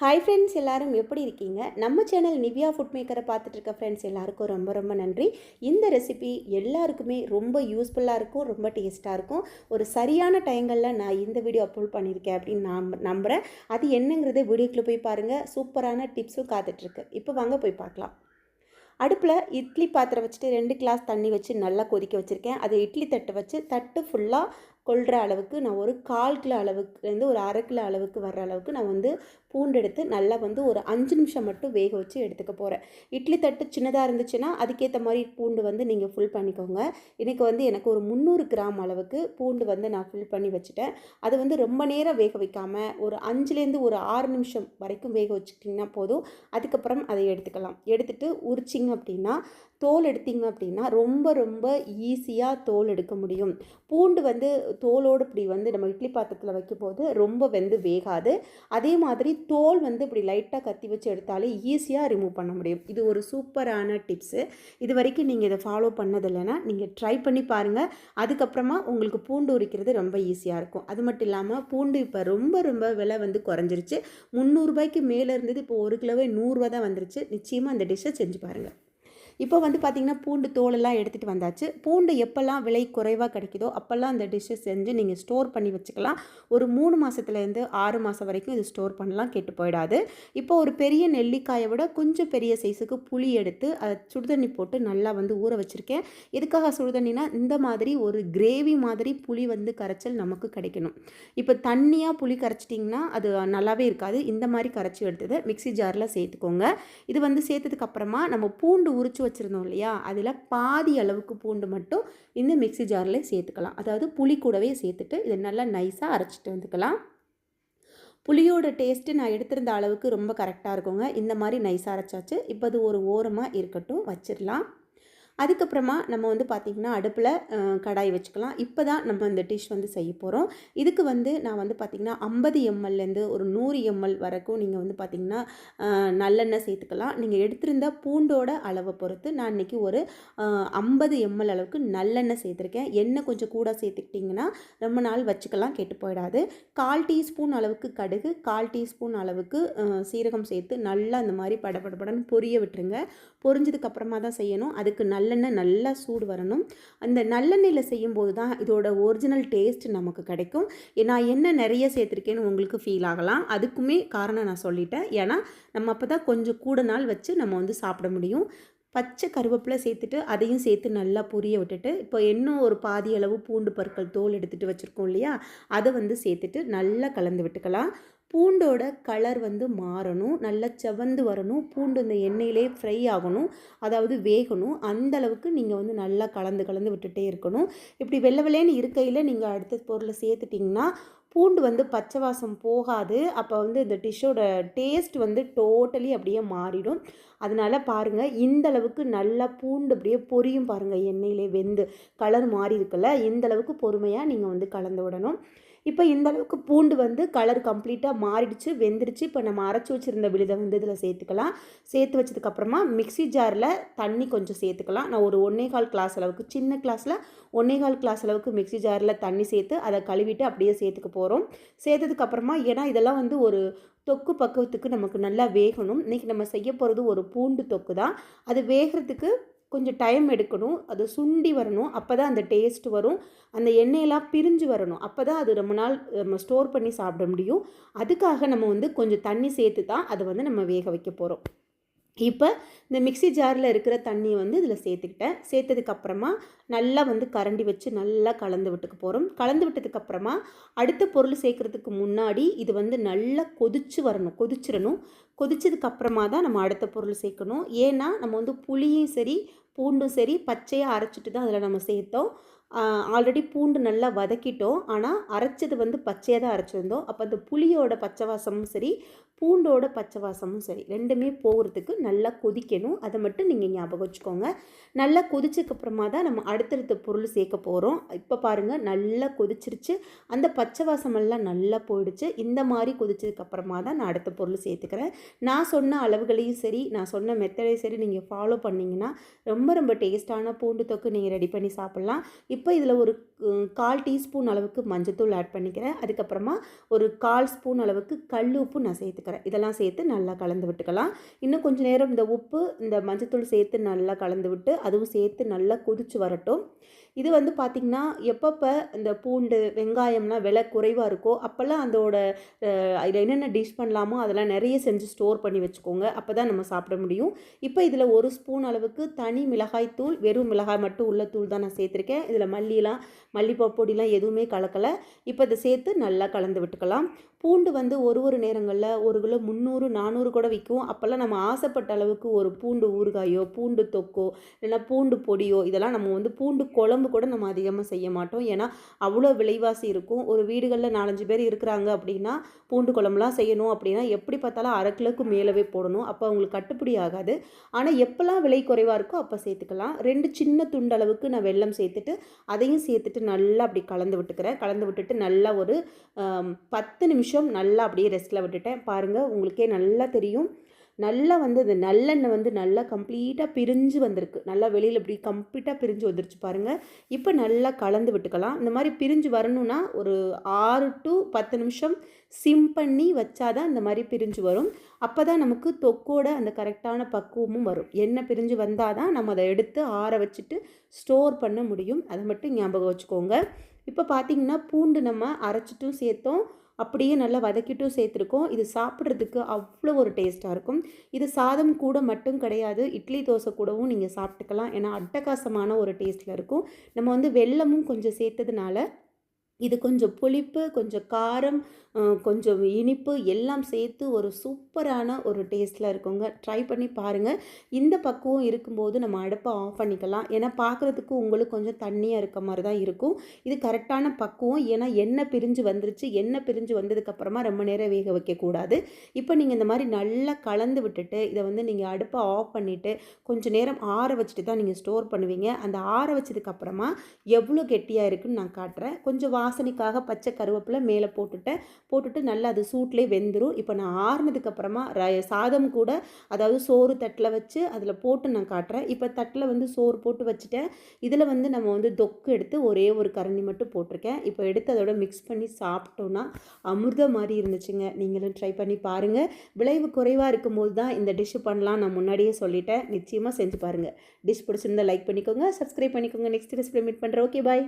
Hi friends எல்லாரும் எப்படி இருக்கீங்க? நம்ம சேனல் நிவ்யா ஃபுட் மேக்கரை பார்த்துட்டு இருக்க ஃப்ரெண்ட்ஸ் எல்லாருக்கும் ரொம்ப ரொம்ப நன்றி. இந்த ரெசிபி எல்லாருக்குமே ரொம்ப யூஸ்ஃபுல்லாக இருக்கும் ரொம்ப டேஸ்ட்டாக இருக்கும். ஒரு சரியான டைங்களில் நான் இந்த வீடியோ அப்லோட் பண்ணியிருக்கேன் அப்படின்னு நான் நம்புகிறேன் அது என்னங்கிறத வீடியோக்குள்ளே போய் பாருங்கள் சூப்பரான டிப்ஸும் காத்துட்ருக்கு இப்போ வாங்க போய் பார்க்கலாம். அடுப்பில் இட்லி பாத்திரம் வச்சுட்டு ரெண்டு கிளாஸ் தண்ணி வச்சு நல்லா கொதிக்க வச்சுருக்கேன். அதை இட்லி தட்டு வச்சு தட்டு ஃபுல்லாக கொள்கிற அளவுக்கு நான் ஒரு கால் கிலோ அளவுக்குலேருந்து ஒரு அரை கிலோ அளவுக்கு வர்ற அளவுக்கு நான் வந்து பூண்டு எடுத்து நல்லா வந்து ஒரு அஞ்சு நிமிஷம் மட்டும் வேக வச்சு எடுத்துக்க போகிறேன் இட்லி தட்டு சின்னதாக இருந்துச்சுன்னா அதுக்கேற்ற மாதிரி பூண்டு வந்து நீங்கள் ஃபுல் பண்ணிக்கோங்க. இன்றைக்கி வந்து எனக்கு ஒரு முந்நூறு கிராம் அளவுக்கு பூண்டு வந்து நான் ஃபில் பண்ணி வச்சுட்டேன். அது வந்து ரொம்ப நேரம் வேக வைக்காமல் ஒரு அஞ்சுலேருந்து ஒரு ஆறு நிமிஷம் வரைக்கும் வேக வச்சுக்கிட்டிங்கன்னா போதும். அதுக்கப்புறம் அதை எடுத்துக்கலாம். எடுத்துகிட்டு உரிச்சிங்க அப்படின்னா தோல் எடுத்திங்க அப்படின்னா ரொம்ப ரொம்ப ஈஸியாக தோல் எடுக்க முடியும். பூண்டு வந்து தோலோடு இப்படி வந்து நம்ம இட்லி பாத்திரத்தில் வைக்கும்போது ரொம்ப வெந்து வேகாது. அதே மாதிரி தோல் வந்து இப்படி லைட்டாக கத்தி வச்சு எடுத்தாலே ஈஸியாக ரிமூவ் பண்ண முடியும். இது ஒரு சூப்பரான டிப்ஸு இது வரைக்கும் நீங்கள் இதை ஃபாலோ பண்ணதில்லைன்னா நீங்கள் ட்ரை பண்ணி பாருங்கள் அதுக்கப்புறமா உங்களுக்கு பூண்டு உரிக்கிறது ரொம்ப ஈஸியாக இருக்கும். அது மட்டும் இல்லாமல் பூண்டு இப்போ ரொம்ப ரொம்ப விலை வந்து குறைஞ்சிருச்சு. முந்நூறுபாய்க்கு மேலே இருந்தது இப்போ ஒரு கிலோவே நூறுரூவா தான் வந்துருச்சு. நிச்சயமாக அந்த டிஷ்ஷை செஞ்சு பாருங்கள் இப்போ வந்து பார்த்திங்கன்னா பூண்டு தோலெல்லாம் எடுத்துகிட்டு வந்தாச்சு. பூண்டு எப்போல்லாம் விலை குறைவாக கிடைக்குதோ அப்போல்லாம் அந்த டிஷ்ஷை செஞ்சு நீங்கள் ஸ்டோர் பண்ணி வச்சுக்கலாம். ஒரு மூணு மாதத்துலேருந்து ஆறு மாதம் வரைக்கும் இது ஸ்டோர் பண்ணலாம் கெட்டு போயிடாது. இப்போ ஒரு பெரிய நெல்லிக்காயை விட கொஞ்சம் பெரிய சைஸுக்கு புளி எடுத்து அதை சுடுதண்ணி போட்டு நல்லா வந்து ஊற வச்சுருக்கேன். எதுக்காக சுடுதண்ணினா இந்த மாதிரி ஒரு கிரேவி மாதிரி புளி வந்து கரைச்சல் நமக்கு கிடைக்கணும். இப்போ தண்ணியாக புளி கரைச்சிட்டிங்கன்னா அது நல்லாவே இருக்காது. இந்த மாதிரி கரைச்சி எடுத்தது மிக்சி ஜாரில் சேர்த்துக்கோங்க. இது வந்து சேர்த்ததுக்கப்புறமா நம்ம பூண்டு உரிச்சு வச்சுருந்தோம் இல்லையா? அதில் பாதி அளவுக்கு பூண்டு மட்டும் இந்த மிக்சி ஜாரில் சேர்த்துக்கலாம். அதாவது புளி கூடவே சேர்த்துட்டு இதை நல்லா நைஸாக அரைச்சிட்டு வந்துக்கலாம். புளியோட டேஸ்ட்டு நான் எடுத்திருந்த அளவுக்கு ரொம்ப கரெக்டாக இருக்குங்க. இந்த மாதிரி நைஸாக அரைச்சாச்சு. இப்போ அது ஒரு ஓரமாக இருக்கட்டும். வச்சிடலாம். அதுக்கப்புறமா நம்ம வந்து பார்த்திங்கன்னா அடுப்பில் கடாய் வச்சுக்கலாம். இப்போ தான் நம்ம இந்த டிஷ் வந்து செய்ய போகிறோம் இதுக்கு வந்து நான் வந்து பார்த்திங்கன்னா ஐம்பது எம்எல்லேருந்து ஒரு நூறு எம்எல் வரைக்கும் நீங்கள் வந்து பார்த்திங்கன்னா நல்லெண்ணெய் சேர்த்துக்கலாம். நீங்கள் எடுத்திருந்த பூண்டோட அளவை பொறுத்து நான் இன்றைக்கி ஒரு ஐம்பது எம்எல் அளவுக்கு நல்லெண்ணெய் சேர்த்துருக்கேன். எண்ணெய் கொஞ்சம் கூட சேர்த்துக்கிட்டிங்கன்னா ரொம்ப நாள் வச்சுக்கலாம் கெட்டு போயிடாது. கால் டீஸ்பூன் அளவுக்கு கடுகு கால் டீஸ்பூன் அளவுக்கு சீரகம் சேர்த்து நல்லா அந்த மாதிரி படபடபடன்னு பொரிய விட்டுருங்க. பொரிஞ்சதுக்கப்புறமா தான் செய்யணும். அதுக்கு நல்ல நல்லெண்ணெய் நல்லா சூடு வரணும். அந்த நல்லெண்ணெயில் செய்யும்போது தான் இதோட ஒரிஜினல் டேஸ்ட் நமக்கு கிடைக்கும். நான் என்ன நிறைய சேர்த்துருக்கேன்னு உங்களுக்கு ஃபீல் ஆகலாம். அதுக்குமே காரணம் நான் சொல்லிட்டேன். ஏன்னா நம்ம அப்போ தான் கொஞ்சம் கூட நாள் வச்சு நம்ம வந்து சாப்பிட முடியும். பச்சை கருவேப்பிலை சேர்த்துட்டு அதையும் சேர்த்து நல்லா புரிய விட்டுட்டு இப்போ இன்னும் ஒரு பாதி அளவு பூண்டு பற்கள் தோல் எடுத்துகிட்டு வச்சுருக்கோம் இல்லையா? அதை வந்து சேர்த்துட்டு நல்லா கலந்து விட்டுக்கலாம். பூண்டோட கலர் வந்து மாறணும் நல்லா செவந்து வரணும் பூண்டு இந்த எண்ணெயிலே ஃப்ரை ஆகணும் அதாவது வேகணும். அந்த அளவுக்கு நீங்கள் வந்து நல்லா கலந்து கலந்து விட்டுட்டே இருக்கணும். இப்படி வெள்ளை வெள்ளைன்னு இருக்கையில் நீங்கள் அடுத்த பொருளை சேர்த்துட்டிங்கன்னா பூண்டு வந்து பச்சை வாசம் போகாது. அப்போ வந்து இந்த டிஷ்ஷோட டேஸ்ட் வந்து டோட்டலி அப்படியே மாறிடும். அதனால் பாருங்கள் இந்த அளவுக்கு நல்லா பூண்டு அப்படியே பொரியும் பாருங்கள் எண்ணெயிலே வெந்து. கலர் மாறி இருக்குல்ல இந்த அளவுக்கு பொறுமையாக நீங்கள் வந்து கலந்து விடணும். இப்போ இந்த அளவுக்கு பூண்டு வந்து கலர் கம்ப்ளீட்டாக மாறிடுச்சு வெந்துருச்சு இப்போ நம்ம அரைச்சி வச்சுருந்த விழுதை வந்து இதில் சேர்த்துக்கலாம். சேர்த்து வச்சதுக்கப்புறமா மிக்சி ஜாரில் தண்ணி கொஞ்சம் சேர்த்துக்கலாம். நான் ஒரு ஒன்றே கால் கிளாஸ் அளவுக்கு சின்ன கிளாஸில் ஒன்றே கால் கிளாஸ் அளவுக்கு மிக்சி ஜாரில் தண்ணி சேர்த்து அதை கழுவிட்டு அப்படியே சேர்த்துக்க போகிறோம் சேர்த்ததுக்கப்புறமா ஏன்னா இதெல்லாம் வந்து ஒரு தொக்கு பக்குவத்துக்கு நமக்கு நல்லா வேகணும். இன்றைக்கி நம்ம செய்ய போகிறது ஒரு பூண்டு தொக்கு தான். அது வேகிறதுக்கு கொஞ்சம் டைம் எடுக்கணும் அது சுண்டி வரணும் அப்போ தான் அந்த டேஸ்ட் வரும் அந்த எண்ணெயெல்லாம் பிரிஞ்சு வரணும். அப்போ தான் அது ரொம்ப நாள் நம்ம ஸ்டோர் பண்ணி சாப்பிட முடியும். அதுக்காக நம்ம வந்து கொஞ்சம் தண்ணி சேர்த்து தான் அதை வந்து நம்ம வேக வைக்க போகிறோம் இப்போ இந்த மிக்சி ஜாரில் இருக்கிற தண்ணியை வந்து இதில் சேர்த்துக்கிட்டேன். சேர்த்ததுக்கப்புறமா நல்லா வந்து கரண்டி வச்சு நல்லா கலந்து விட்டுக்க போகிறோம். கலந்து விட்டதுக்கப்புறமா அடுத்த பொருள் சேர்க்குறதுக்கு முன்னாடி இது வந்து நல்லா கொதிச்சு வரணும் கொதிச்சிடணும். கொதிச்சதுக்கப்புறமா தான் நம்ம அடுத்த பொருள் சேர்க்கணும். ஏன்னா நம்ம வந்து புளியும் சரி பூண்டும் சரி பச்சையாக அரைச்சிட்டு தான் அதில் நம்ம சேர்த்தோம். ஆல்ரெடி பூண்டு நல்லா வதக்கிட்டோம். ஆனால் அரைச்சது வந்து பச்சையாக தான் அரைச்சிருந்தோம். அப்போ அந்த புளியோட பச்சை வாசமும் சரி பூண்டோட பச்சை வாசமும் சரி ரெண்டுமே போகிறதுக்கு நல்லா கொதிக்கணும். அதை மட்டும் நீங்கள் ஞாபகம் வச்சுக்கோங்க. நல்லா கொதிச்சதுக்கப்புறமா தான் நம்ம அடுத்தடுத்த பொருள் சேர்க்க போகிறோம் இப்போ பாருங்கள் நல்லா கொதிச்சிருச்சு. அந்த பச்சை வாசமெல்லாம் நல்லா போயிடுச்சு. இந்த மாதிரி கொதிச்சதுக்கப்புறமா தான் நான் அடுத்த பொருள் சேர்த்துக்கிறேன். நான் சொன்ன அளவுகளையும் சரி நான் சொன்ன மெத்தடையும் சரி நீங்கள் ஃபாலோ பண்ணிங்கன்னா ரொம்ப ரொம்ப டேஸ்ட்டான பூண்டு தொக்கு நீங்கள் ரெடி பண்ணி சாப்பிட்லாம். இப்போ இதில் ஒரு கால் டீஸ்பூன் அளவுக்கு மஞ்சத்தூள் ஆட் பண்ணிக்கிறேன். அதுக்கப்புறமா ஒரு கால் ஸ்பூன் அளவுக்கு கல் உப்பு நான் சேர்த்துக்கிறேன். இதெல்லாம் சேர்த்து நல்லா கலந்து விட்டுக்கலாம். இன்னும் கொஞ்சம் நேரம் இந்த உப்பு இந்த மஞ்சத்தூள் சேர்த்து நல்லா கலந்து விட்டு அதுவும் சேர்த்து நல்லா கொதிச்சு வரட்டும். இது வந்து பார்த்திங்கன்னா எப்பப்போ இந்த பூண்டு வெங்காயம்லாம் விலை குறைவாக இருக்கோ அப்போல்லாம் அதோட இதில் என்னென்ன டிஷ் பண்ணலாமோ அதெல்லாம் நிறைய செஞ்சு ஸ்டோர் பண்ணி வச்சுக்கோங்க. அப்போ தான் நம்ம சாப்பிட முடியும். இப்போ இதில் ஒரு ஸ்பூன் அளவுக்கு தனி மிளகாய் தூள் வெறும் மிளகாய் மட்டும் உள்ள தூள் தான் நான் சேர்த்துருக்கேன். இதில் மல்லிலாம் மல்லிப்பூ பொடிலாம் எதுவுமே கலக்கலை. இப்போ இதை சேர்த்து நல்லா கலந்து விட்டுக்கலாம். பூண்டு வந்து ஒரு ஒரு நேரங்களில் ஒரு கிலோ முந்நூறு நானூறு கூட விற்கும். அப்போல்லாம் நம்ம ஆசைப்பட்ட அளவுக்கு ஒரு பூண்டு ஊறுகாயோ பூண்டு தொக்கோ இல்லைன்னா பூண்டு பொடியோ இதெல்லாம் நம்ம வந்து பூண்டு குழம்பு கூட நம்ம அதிகமாக செய்ய மாட்டோம். ஏன்னா அவ்வளோ விலைவாசி இருக்கும். ஒரு வீடுகளில் நாலஞ்சு பேர் இருக்கிறாங்க அப்படின்னா பூண்டு குழம்புலாம் செய்யணும் அப்படின்னா எப்படி பார்த்தாலும் அரை கிலோக்கு மேலவே போடணும். அப்போ அவங்களுக்கு கட்டுப்படி ஆகாது. ஆனால் எப்போல்லாம் விலை குறைவாக இருக்கோ அப்போ சேர்த்துக்கலாம். ரெண்டு சின்ன துண்டு அளவுக்கு நான் வெள்ளம் சேர்த்துட்டு அதையும் சேர்த்துட்டு நல்லா அப்படி கலந்து விட்டுக்கிறேன். கலந்து விட்டுட்டு நல்லா ஒரு பத்து நிமிஷம் நல்லா அப்படியே ரெஸ்ட்டில் விட்டுட்டேன். பாருங்கள் உங்களுக்கே நல்லா தெரியும். நல்லா வந்து இந்த நல்லெண்ணெய் வந்து நல்லா கம்ப்ளீட்டாக பிரிஞ்சு வந்திருக்கு. நல்லா வெளியில் இப்படி கம்ப்ளீட்டாக பிரிஞ்சு வந்துருச்சு பாருங்கள் இப்போ நல்லா கலந்து விட்டுக்கலாம். இந்த மாதிரி பிரிஞ்சு வரணும்னா ஒரு ஆறு டு பத்து நிமிஷம் சிம் பண்ணி வச்சாதான் இந்த மாதிரி பிரிஞ்சு வரும். அப்போ தான் நமக்கு தொக்கோட அந்த கரெக்டான பக்குவமும் வரும். எண்ணெய் பிரிஞ்சு வந்தால் தான் நம்ம அதை எடுத்து ஆற வச்சுட்டு ஸ்டோர் பண்ண முடியும். அதை மட்டும் ஞாபகம் வச்சுக்கோங்க. இப்போ பார்த்தீங்கன்னா பூண்டு நம்ம அரைச்சிட்டும் சேர்த்தோம். அப்படியே நல்லா வதக்கிட்டும் சேர்த்துருக்கோம். இது சாப்பிட்றதுக்கு அவ்வளோ ஒரு டேஸ்ட்டாக இருக்கும். இது சாதம் கூட மட்டும் கிடையாது. இட்லி தோசை கூடவும் நீங்கள் சாப்பிட்டுக்கலாம். ஏன்னா அட்டகாசமான ஒரு டேஸ்ட்டில் இருக்கும். நம்ம வந்து வெல்லமும் கொஞ்சம் சேர்த்ததுனால இது கொஞ்சம் புளிப்பு கொஞ்சம் காரம் கொஞ்சம் இனிப்பு எல்லாம் சேர்த்து ஒரு சூப்பரான ஒரு டேஸ்ட்டில் இருக்குங்க. ட்ரை பண்ணி பாருங்கள் இந்த பக்குவம் இருக்கும்போது நம்ம அடுப்பை ஆஃப் பண்ணிக்கலாம். ஏன்னா பார்க்குறதுக்கு உங்களுக்கு கொஞ்சம் தண்ணியாக இருக்க மாதிரி தான் இருக்கும். இது கரெக்டான பக்குவம். ஏன்னா எண்ணெய் பிரிஞ்சு வந்துருச்சு. எண்ணெய் பிரிஞ்சு வந்ததுக்கப்புறமா ரொம்ப நேரம் வேக வைக்கக்கூடாது. இப்போ நீங்கள் இந்த மாதிரி நல்லா கலந்து விட்டுட்டு இதை வந்து நீங்கள் அடுப்பை ஆஃப் பண்ணிவிட்டு கொஞ்சம் நேரம் ஆற வச்சுட்டு தான் நீங்கள் ஸ்டோர் பண்ணுவீங்க. அந்த ஆற வச்சதுக்கப்புறமா எவ்வளோ கெட்டியாக இருக்குன்னு நான் காட்டுறேன். கொஞ்சம் வா வாசனைக்காக பச்சை கருவேப்பிலை மேலே போட்டுட்டேன். போட்டுட்டு நல்லா அது சூட்லேயே வெந்துடும் இப்போ நான் ஆறுனதுக்கப்புறமா ர சாதம் கூட அதாவது சோறு தட்டில் வச்சு அதில் போட்டு நான் காட்டுறேன். இப்போ தட்டில் வந்து சோறு போட்டு வச்சுட்டேன். இதில் வந்து நம்ம வந்து தொக்கு எடுத்து ஒரே ஒரு கரண்டி மட்டும் போட்டிருக்கேன். இப்போ எடுத்து அதோட மிக்ஸ் பண்ணி சாப்பிட்டோன்னா அமிர்தம் மாதிரி இருந்துச்சுங்க. நீங்களும் ட்ரை பண்ணி பாருங்கள் விளைவு குறைவாக இருக்கும்போது தான் இந்த டிஷ்ஷு பண்ணலாம் நான் முன்னாடியே சொல்லிட்டேன். நிச்சயமாக செஞ்சு பாருங்கள் டிஷ் பிடிச்சிருந்தா லைக் பண்ணிக்கோங்க. சப்ஸ்கிரைப் பண்ணிக்கோங்க. நெக்ஸ்ட் ரெசிபி மீட் பண்ணுறேன் ஓகே பாய்